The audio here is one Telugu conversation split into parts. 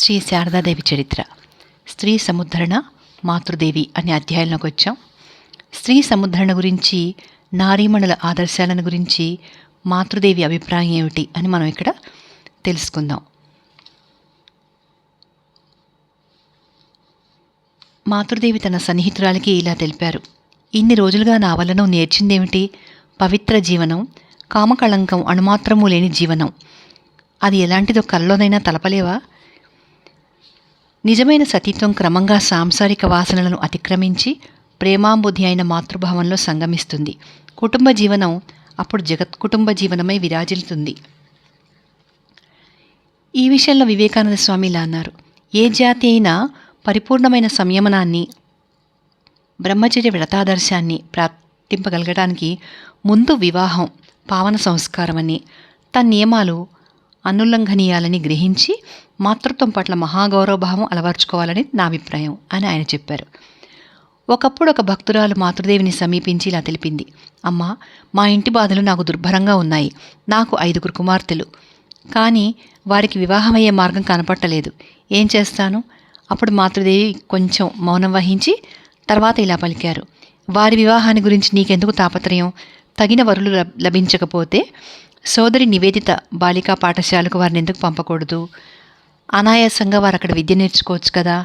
శ్రీ శారదాదేవి చరిత్ర. స్త్రీ సముద్ధరణ మాతృదేవి అనే అధ్యాయంలోకి వచ్చాం. స్త్రీ సముద్ధరణ గురించి నారీమణుల ఆదర్శాలను గురించి మాతృదేవి అభిప్రాయం ఏమిటి అని మనం ఇక్కడ తెలుసుకుందాం. మాతృదేవి తన సన్నిహితురాలకి ఇలా తెలిపారు. ఇన్ని రోజులుగా నా వల్ల నువ్వు నేర్చిందేమిటి? పవిత్ర జీవనం కామకళంకం అణుమాత్రము లేని జీవనం. అది ఎలాంటిదో కల్లోనైనా తలపలేవా? నిజమైన సతీత్వం క్రమంగా సాంసారిక వాసనలను అతిక్రమించి ప్రేమాంబుధి అయిన మాతృభావంలో సంగమిస్తుంది. కుటుంబ జీవనం అప్పుడు జగత్ కుటుంబ జీవనమై విరాజిల్లుతుంది. ఈ విషయంలో వివేకానంద స్వామి ఇలా అన్నారు. ఏ జాతి అయినా పరిపూర్ణమైన సంయమనాన్ని బ్రహ్మచర్య వ్రతాదర్శాన్ని ప్రాప్తింపగలగడానికి ముందు వివాహం పావన సంస్కారమని తన నియమాలు అనుల్లంఘనీయాలని గ్రహించి మాతృత్వం పట్ల మహాగౌరవభావం అలవర్చుకోవాలని నా అభిప్రాయం అని ఆయన చెప్పారు. ఒకప్పుడు ఒక భక్తురాలు మాతృదేవిని సమీపించి ఇలా తెలిపింది. అమ్మా మా ఇంటి బాధలు నాకు దుర్భరంగా ఉన్నాయి. నాకు ఐదుగురు కుమార్తెలు. కానీ వారికి వివాహమయ్యే మార్గం కనపట్టలేదు. ఏం చేస్తాను? అప్పుడు మాతృదేవి కొంచెం మౌనం వహించి తర్వాత ఇలా పలికారు. వారి వివాహాన్ని గురించి నీకెందుకు తాపత్రయం? తగిన వరులు లభించకపోతే సోదరి నివేదిత బాలికా పాఠశాలకు వారిని ఎందుకు పంపకూడదు? అనాయాసంగా వారు అక్కడ విద్య నేర్చుకోవచ్చు కదా?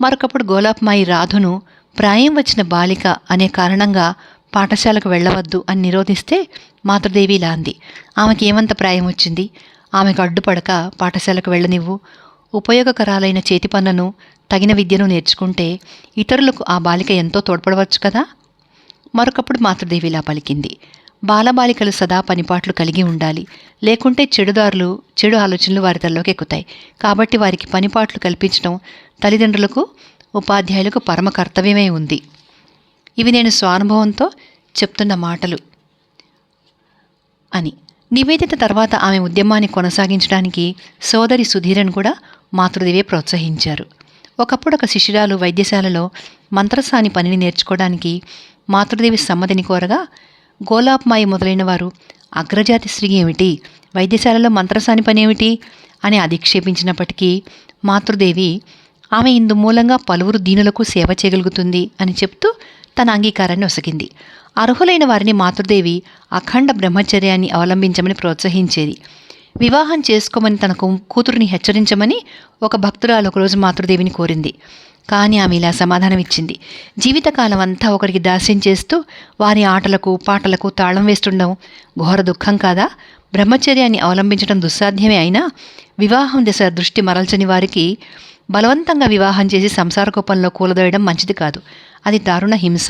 మరొకప్పుడు గోలాప్మాయి రాధును ప్రాయం వచ్చిన బాలిక అనే కారణంగా పాఠశాలకు వెళ్ళవద్దు అని నిరోధిస్తే మాతృదేవి లాంది. ఆమెకి ఏమంత ప్రాయం వచ్చింది? ఆమెకు అడ్డుపడక పాఠశాలకు వెళ్ళనివ్వు. ఉపయోగకరాలైన చేతి పనులను తగిన విద్యను నేర్చుకుంటే ఇతరులకు ఆ బాలిక ఎంతో తోడ్పడవచ్చు కదా? మరొకప్పుడు మాతృదేవిలా పలికింది. బాలబాలికలు సదా పనిపాట్లు కలిగి ఉండాలి. లేకుంటే చెడుదారులు చెడు ఆలోచనలు వారి తల్లోకి ఎక్కుతాయి. కాబట్టి వారికి పనిపాట్లు కల్పించడం తల్లిదండ్రులకు ఉపాధ్యాయులకు పరమ కర్తవ్యమే ఉంది. ఇవి నేను స్వానుభవంతో చెప్తున్న మాటలు అని. నివేదిత తర్వాత ఆమె ఉద్యమాన్ని కొనసాగించడానికి సోదరి సుధీరన్ కూడా మాతృదేవే ప్రోత్సహించారు. ఒకప్పుడు ఒక శిష్యురాలు వైద్యశాలలో మంత్రసాని పనిని నేర్చుకోవడానికి మాతృదేవి సమ్మతిని కోరగా గోలాప్మాయి మొదలైన వారు అగ్రజాతి స్త్రీ ఏమిటి? వైద్యశాలలో మంత్రసాని పని ఏమిటి? అని అధిక్షేపించినప్పటికీ మాతృదేవి ఆమె ఇందు మూలంగా పలువురు దీనులకు సేవ చేయగలుగుతుంది అని చెప్తూ తన అంగీకారాన్ని ఒసగింది. అర్హులైన వారిని మాతృదేవి అఖండ బ్రహ్మచర్యాన్ని అవలంబించమని ప్రోత్సహించేది. వివాహం చేసుకోమని తన కూతురిని హెచ్చరించమని ఒక భక్తురాలు ఒకరోజు మాతృదేవిని కోరింది. కానీ ఆమె ఇలా సమాధానమిచ్చింది. జీవితకాలం అంతా ఒకరికి దాస్యం చేస్తూ వారి ఆటలకు పాటలకు తాళం వేస్తుండడం ఘోర దుఃఖం కాదా? బ్రహ్మచర్యాన్ని అవలంబించడం దుస్సాధ్యమే అయినా వివాహం దశ దృష్టి మరల్చని వారికి బలవంతంగా వివాహం చేసి సంసార కోపంలో కూలదోయడం మంచిది కాదు. అది దారుణ హింస.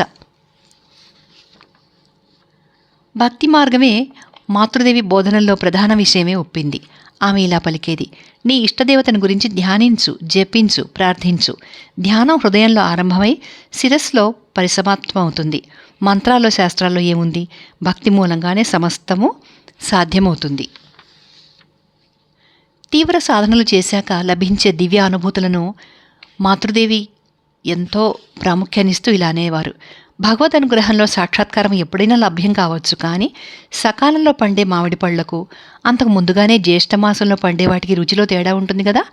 భక్తి మార్గమే మాతృదేవి బోధనల్లో ప్రధాన విషయమే ఒప్పింది. ఆమె ఇలా పలికేది నీ ఇష్టదేవతను గురించి ధ్యానించు జపించు ప్రార్థించు. ధ్యానం హృదయంలో ఆరంభమై శిరస్సులో పరిసమాప్తమవుతుంది మంత్రాల్లో శాస్త్రాల్లో ఏముంది? భక్తి మూలంగానే సమస్తము సాధ్యమవుతుంది. తీవ్ర సాధనలు చేశాక లభించే దివ్య అనుభూతులను మాతృదేవి ఎంతో ప్రాముఖ్యాన్నిస్తూ ఇలా అనేవారు. భగవద్ అనుగ్రహంలో సాక్షాత్కారం ఎప్పుడైనా లభ్యం కావచ్చు కానీ సకాలంలో పండే మామిడి పళ్ళకు అంతకు ముందుగానే జ్యేష్ఠమాసంలో పండే వాటికి రుచిలో తేడా ఉంటుంది కదా?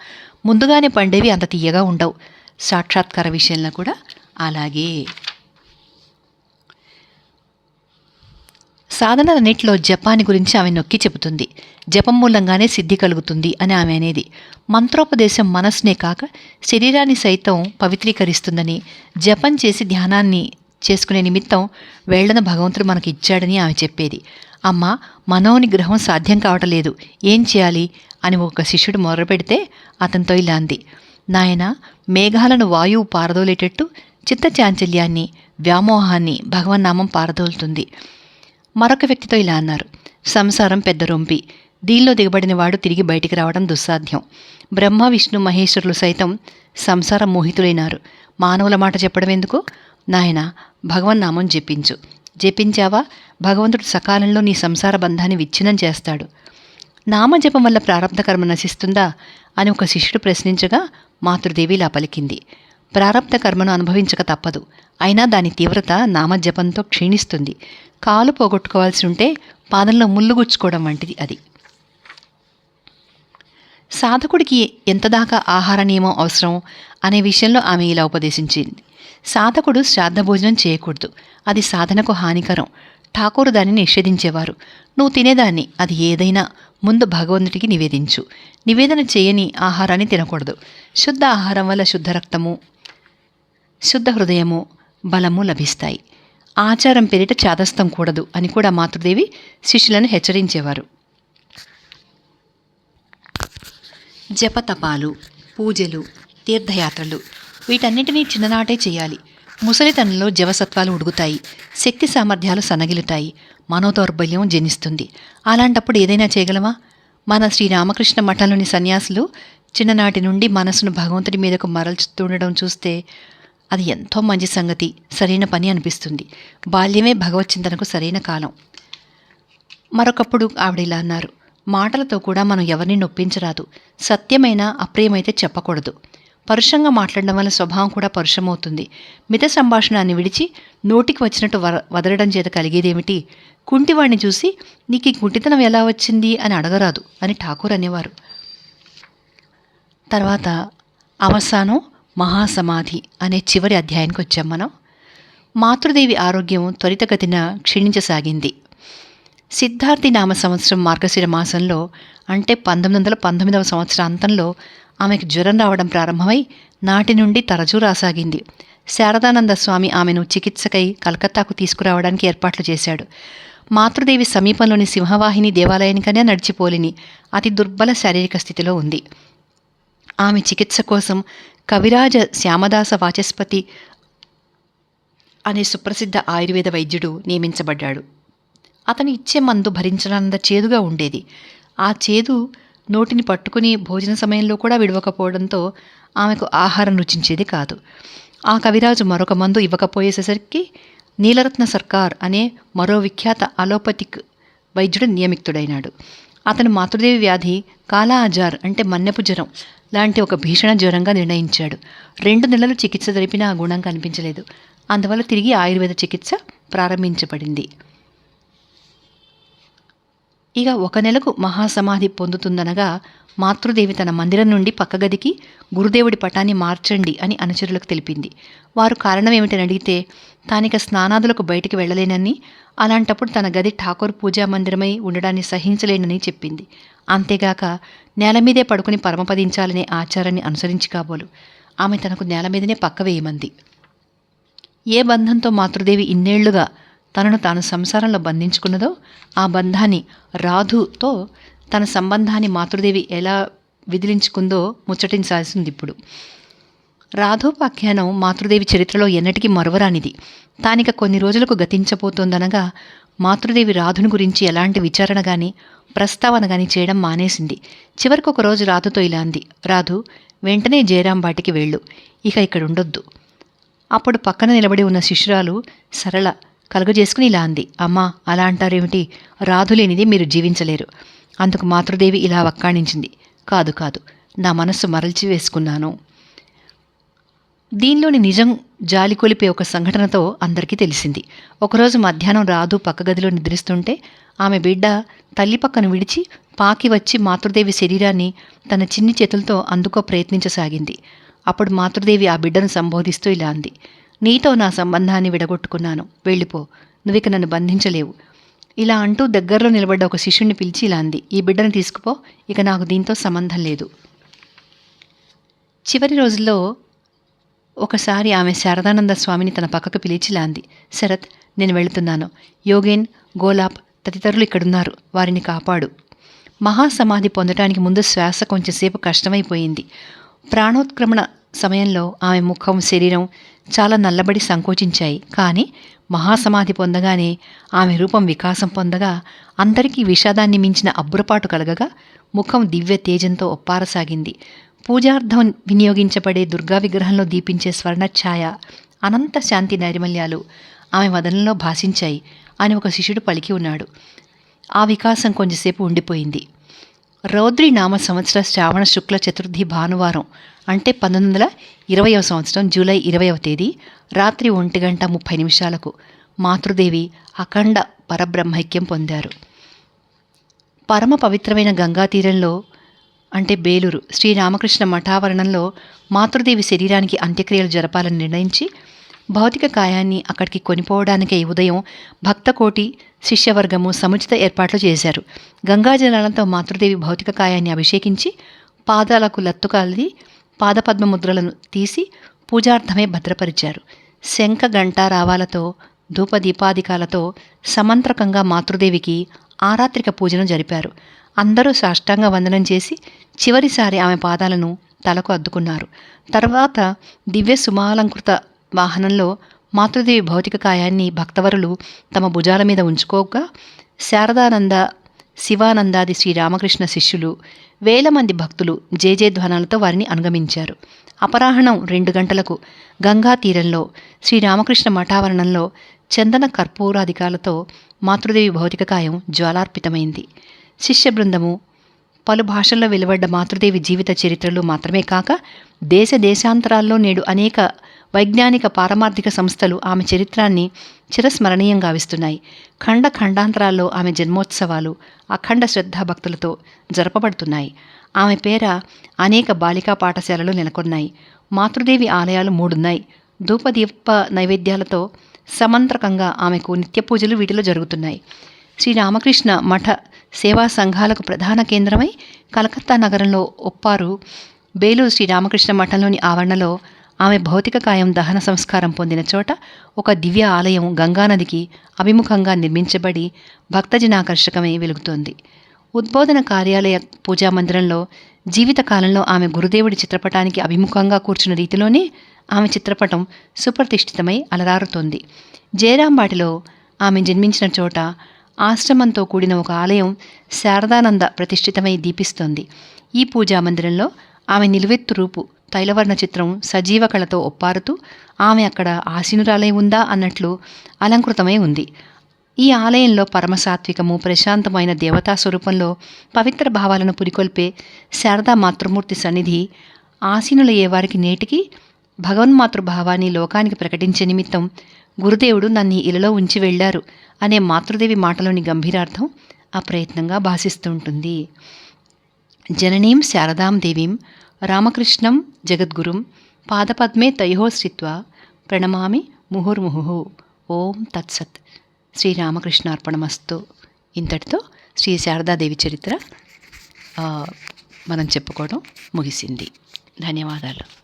ముందుగానే పండేవి అంత తీయగా ఉండవు. సాక్షాత్కార విషయంలో కూడా అలాగే. సాధనలన్నింటిలో జపాన్ని గురించి ఆమె నొక్కి చెబుతుంది. జపం మూలంగానే సిద్ధి కలుగుతుంది అని ఆమె అనేది. మంత్రోపదేశం మనస్సునే కాక శరీరాన్ని సైతం పవిత్రీకరిస్తుందని జపం చేసి ధ్యానాన్ని చేసుకునే నిమిత్తం వేళ్ళను భగవంతుడు మనకి ఇచ్చాడని ఆమె చెప్పేది. అమ్మ మనోనిగ్రహం సాధ్యం కావటం లేదు. ఏం చేయాలి? అని ఒక శిష్యుడు మొరపెడితే అతనితో ఇలా అంది. నాయన మేఘాలను వాయువు పారదోలేటట్టు చిత్తచాంచల్యాన్ని వ్యామోహాన్ని భగవన్నామం పారదోలుతుంది. మరొక వ్యక్తితో ఇలా అన్నారు. సంసారం పెద్ద రొంపి. దీనిలో దిగబడిన వాడు తిరిగి బయటికి రావడం దుస్సాధ్యం. బ్రహ్మ విష్ణు మహేశ్వరులు సైతం సంసార మోహితులైనారు. మానవుల మాట చెప్పడం ఎందుకు నాయన భగవన్నామం జపించు. జపించావా? భగవంతుడు సకాలంలో నీ సంసార బంధాన్ని విచ్ఛిన్నం చేస్తాడు. నామజపం వల్ల ప్రారంధ కర్మ నశిస్తుందా? అని ఒక శిష్యుడు ప్రశ్నించగా మాతృదేవి ఇలా పలికింది. ప్రారంభ కర్మను అనుభవించక తప్పదు. అయినా దాని తీవ్రత నామజపంతో క్షీణిస్తుంది. కాలు పోగొట్టుకోవాల్సి ఉంటే పాదంలో ముళ్ళు గుచ్చుకోవడం వంటిది అది. సాధకుడికి ఎంతదాకా ఆహార నియమం అవసరం? అనే విషయంలో ఆమె ఇలా ఉపదేశించింది. సాధకుడు శ్రాద్ధ భోజనం చేయకూడదు. అది సాధనకు హానికరం. ఠాకూరు దాన్ని నిషేధించేవారు. నువ్వు తినేదాన్ని. అది ఏదైనా. ముందు భగవంతుడికి నివేదించు. నివేదన చేయని ఆహారాన్ని తినకూడదు. శుద్ధ ఆహారం వల్ల శుద్ధ రక్తము శుద్ధ హృదయము బలము లభిస్తాయి. ఆచారం పేరిట చాదస్తం కూడదు అని కూడా మాతృదేవి శిష్యులను హెచ్చరించేవారు. జపతపాలు పూజలు తీర్థయాత్రలు వీటన్నింటినీ చిన్ననాటే చేయాలి. ముసలితనంలో జవసత్వాలు ఉడుగుతాయి శక్తి సామర్థ్యాలు సన్నగిలుతాయి మనోదౌర్బల్యం జనిస్తుంది అలాంటప్పుడు ఏదైనా చేయగలమా? మన శ్రీరామకృష్ణ మఠంలోని సన్యాసులు చిన్ననాటి నుండి మనసును భగవంతుడి మీదకు మరల్చుతుండడం చూస్తే అది ఎంతో మంచి సంగతి. సరైన పని అనిపిస్తుంది. బాల్యమే భగవచ్చింతనకు సరైన కాలం. మరొకప్పుడు ఆవిడ ఇలా అన్నారు. మాటలతో కూడా మనం ఎవరిని నొప్పించరాదు. సత్యమైన అప్రియమైతే చెప్పకూడదు. పరుషంగా మాట్లాడడం వల్ల స్వభావం కూడా పరుషమవుతుంది. మిత సంభాషణాన్ని విడిచి నోటికి వచ్చినట్టు వ వదలడం చేత కలిగేదేమిటి? కుంటివాణ్ణి చూసి నీకు ఈ కుంటితనం ఎలా వచ్చింది? అని అడగరాదు అని ఠాకూర్ అనేవారు. తర్వాత అవసానం మహాసమాధి అనే చివరి అధ్యాయానికి వచ్చాం మనం. మాతృదేవి ఆరోగ్యం త్వరితగతిన క్షీణించసాగింది. సిద్ధార్థి నామ సంవత్సరం మార్గశిర మాసంలో అంటే పంతొమ్మిది వందల పంతొమ్మిదవ సంవత్సరాంతంలో ఆమెకు జ్వరం రావడం ప్రారంభమై నాటి నుండి తరచూ రాసాగింది. శారదానంద స్వామి ఆమెను చికిత్సకై కలకత్తాకు తీసుకురావడానికి ఏర్పాట్లు చేశాడు. మాతృదేవి సమీపంలోని సింహవాహిని దేవాలయానికనే నడిచిపోలిని అతి దుర్బల శారీరక స్థితిలో ఉంది. ఆమె చికిత్స కోసం కవిరాజ శ్యామదాస వాచస్పతి అనే సుప్రసిద్ధ ఆయుర్వేద వైద్యుడు నియమించబడ్డాడు. అతను ఇచ్చే మందు భరించనంత చేదుగా ఉండేది. ఆ చేదు నోటిని పట్టుకుని భోజన సమయంలో కూడా విడవకపోవడంతో ఆమెకు ఆహారం రుచించేది కాదు. ఆ కవిరాజు మరొక మందు ఇవ్వకపోయేసరికి నీలరత్న సర్కార్ అనే మరో విఖ్యాత అలోపతిక్ వైద్యుడు నియమితుడైనాడు. అతను మాతృదేవి వ్యాధి కాలా అజార్ అంటే మన్నెపు జ్వరం లాంటి ఒక భీషణ జ్వరంగా నిర్ణయించాడు. రెండు నెలలు చికిత్స జరిపినా ఆ గుణం కనిపించలేదు. అందువల్ల తిరిగి ఆయుర్వేద చికిత్స ప్రారంభించబడింది. ఇక ఒక నెలకు మహాసమాధి పొందుతుందనగా మాతృదేవి తన మందిరం నుండి పక్క గదికి గురుదేవుడి పటాన్ని మార్చండి అని అనుచరులకు తెలిపింది. వారు కారణం ఏమిటని అడిగితే తానిక స్నానాదులకు బయటికి వెళ్ళలేనని అలాంటప్పుడు తన గది ఠాకూర్ పూజా మందిరమై ఉండడాన్ని సహించలేనని చెప్పింది. అంతేగాక నేల మీదే పడుకుని పరమపదించాలనే ఆచారాన్ని అనుసరించి కాబోలు. ఆమె తనకు నేల మీదనే పక్క వేయమంది ఏ బంధంతో మాతృదేవి ఇన్నేళ్ళుగా తనను తాను సంసారంలో బంధించుకున్నదో ఆ బంధాన్ని రాధుతో తన సంబంధాన్ని మాతృదేవి ఎలా విదిలించుకుందో ముచ్చటించాల్సింది ఇప్పుడు. రాధోపాఖ్యానం మాతృదేవి చరిత్రలో ఎన్నటికీ మరువరానిది. తానిక కొన్ని రోజులకు గతించబోతోందనగా మాతృదేవి రాధుని గురించి ఎలాంటి విచారణ కానీ ప్రస్తావన కానీ చేయడం మానేసింది. చివరికి ఒక రోజు రాధుతో ఇలా అంది రాధు వెంటనే జయరాం బాటికి వెళ్ళు ఇక ఇక్కడ ఉండొద్దు అప్పుడు పక్కన నిలబడి ఉన్న శిష్యురాలు సరళ కలుగజేసుకుని ఇలా అంది. అమ్మా అలా అంటారేమిటి? రాధులేనిది మీరు జీవించలేరు. అందుకు మాతృదేవి ఇలా వక్కాణించింది. కాదు కాదు నా మనస్సు మరల్చి వేసుకున్నాను. దీనిలోని నిజం జాలి కొలిపే ఒక సంఘటనతో అందరికీ తెలిసింది. ఒకరోజు మధ్యాహ్నం రాధు పక్క గదిలో నిద్రిస్తుంటే ఆమె బిడ్డ తల్లి పక్కను విడిచి పాకి వచ్చి మాతృదేవి శరీరాన్ని తన చిన్ని చేతులతో అందుకో ప్రయత్నించసాగింది. అప్పుడు మాతృదేవి ఆ బిడ్డను సంబోధిస్తూ ఇలా అంది. నీతో నా సంబంధాన్ని విడగొట్టుకున్నాను. వెళ్ళిపో. నువ్విక నన్ను బంధించలేవు. ఇలా అంటూ దగ్గరలో నిలబడ్డ ఒక శిష్యుణ్ణి పిలిచి ఇలా అంది. ఈ బిడ్డను తీసుకుపో. ఇక నాకు దీంతో సంబంధం లేదు. చివరి రోజుల్లో ఒకసారి ఆమె శారదానంద స్వామిని తన పక్కకు పిలిచిలాంది అంది. శరత్ నేను వెళుతున్నాను. యోగేన్ గోలాప్ తదితరులు ఇక్కడున్నారు. వారిని కాపాడు. మహాసమాధి పొందటానికి ముందు శ్వాస కొంచెంసేపు కష్టమైపోయింది. ప్రాణోత్క్రమణ సమయంలో ఆమె ముఖం శరీరం చాలా నల్లబడి సంకోచించాయి. కానీ మహాసమాధి పొందగానే ఆమె రూపం వికాసం పొందగా అందరికీ విషాదాన్ని మించిన అబ్బురపాటు కలగగా ముఖం దివ్య తేజంతో ఒప్పారసాగింది. పూజార్థం వినియోగించబడే దుర్గా విగ్రహంలో దీపించే స్వర్ణ ఛాయ అనంత శాంతి నైర్మల్యాలు ఆమె వదనంలో భాషించాయి అని ఒక శిష్యుడు పలికి ఉన్నాడు. ఆ వికాసం కొంచెంసేపు ఉండిపోయింది. రౌద్రి నామ సంవత్సర శ్రావణ శుక్ల చతుర్థి భానువారం అంటే పంతొమ్మిది వందల ఇరవయవ సంవత్సరం జూలై ఇరవయవ తేదీ రాత్రి ఒంటి గంట ముప్పై నిమిషాలకు మాతృదేవి అఖండ పరబ్రహ్మైక్యం పొందారు. పరమ పవిత్రమైన గంగా తీరంలో అంటే బేలూరు శ్రీరామకృష్ణ మఠావరణంలో మాతృదేవి శరీరానికి అంత్యక్రియలు జరపాలని నిర్ణయించి భౌతిక కాయాన్ని అక్కడికి కొనిపోవడానికే ఈ ఉదయం భక్తకోటి శిష్యవర్గము సముచిత ఏర్పాట్లు చేశారు. గంగాజలాలతో మాతృదేవి భౌతిక కాయాన్ని అభిషేకించి పాదాలకు లత్తు కాలి పాదపద్మ ముద్రలను తీసి పూజార్థమే భద్రపరిచారు. శంఖ గంటారావాలతో రావాలతో ధూపదీపాదికాలతో సమంత్రకంగా మాతృదేవికి ఆరాత్రిక పూజను జరిపారు. అందరూ సాష్టాంగ వందనం చేసి చివరిసారి ఆమె పాదాలను తలకు అద్దుకున్నారు. తర్వాత దివ్య సుమాలంకృత వాహనంలో మాతృదేవి భౌతిక కాయాన్ని భక్తవరులు తమ భుజాల మీద ఉంచుకోగా శారదానంద శివానందాది శ్రీరామకృష్ణ శిష్యులు వేల మంది భక్తులు ధ్వనాలతో వారిని అనుగమించారు. అపరాహ్నం రెండు గంటలకు గంగా తీరంలో శ్రీరామకృష్ణ మఠావరణంలో చందన కర్పూరాధికాలతో మాతృదేవి భౌతిక కాయం జ్వాలార్పితమైంది. శిష్య బృందము పలు భాషల్లో వెలువడ్డ మాతృదేవి జీవిత చరిత్రలు మాత్రమే కాక దేశ దేశాంతరాల్లో నేడు అనేక వైజ్ఞానిక పారమార్థిక సంస్థలు ఆమె చరిత్రాన్ని చిరస్మరణీయంగా గావిస్తున్నాయి ఖండ ఖండాంతరాల్లో ఆమె జన్మోత్సవాలు అఖండ శ్రద్ధాభక్తులతో జరపబడుతున్నాయి. ఆమె పేర అనేక బాలికా పాఠశాలలు నెలకొన్నాయి. మాతృదేవి ఆలయాలు మూడున్నాయి. ధూపదీప నైవేద్యాలతో సమంత్రకంగా ఆమెకు నిత్య పూజలు వీటిలో జరుగుతున్నాయి. శ్రీరామకృష్ణ మఠ సేవా సంఘాలకు ప్రధాన కేంద్రమై కలకత్తా నగరంలో ఒప్పారు. బేలూరు శ్రీరామకృష్ణ మఠంలోని ఆవరణలో ఆమె భౌతిక కాయం దహన సంస్కారం పొందిన చోట ఒక దివ్య ఆలయం గంగానదికి అభిముఖంగా నిర్మించబడి భక్తజనాకర్షకమై వెలుగుతోంది. ఉద్బోధన కార్యాలయ పూజా మందిరంలో జీవితకాలంలో ఆమె గురుదేవుడి చిత్రపటానికి అభిముఖంగా కూర్చున్న రీతిలోనే ఆమె చిత్రపటం సుప్రతిష్ఠితమై అలరారుతోంది. జయరాంబాటిలో ఆమె జన్మించిన చోట ఆశ్రమంతో కూడిన ఒక ఆలయం శారదానంద ప్రతిష్ఠితమై దీపిస్తోంది. ఈ పూజా మందిరంలో ఆమె నిలువెత్తు రూపు తైలవర్ణ చిత్రం సజీవ కళతో ఒప్పారుతూ ఆమె అక్కడ ఆసీనురాలై ఉందా? అన్నట్లు అలంకృతమై ఉంది. ఈ ఆలయంలో పరమసాత్వికము ప్రశాంతమైన దేవతా స్వరూపంలో పవిత్ర భావాలను పురికొల్పే శారదా మాతృమూర్తి సన్నిధి ఆసీనులయ్యే వారికి నేటికి భగవన్మాతృభావాన్ని లోకానికి ప్రకటించే నిమిత్తం గురుదేవుడు నన్ను ఇలలో ఉంచి వెళ్ళారు అనే మాతృదేవి మాటలోని గంభీరార్థం అప్రయత్నంగా భాషిస్తుంటుంది జననీం శారదాం దేవీం రామకృష్ణం జగద్గురుం పాదపద్మే తయో స్థిత్వా ప్రణమామి ముహుర్ముహు ఓం తత్సత్. శ్రీరామకృష్ణార్పణమస్తు. ఇంతటితో శ్రీ శారదాదేవి చరిత్ర మనం చెప్పుకోవడం ముగిసింది. ధన్యవాదాలు.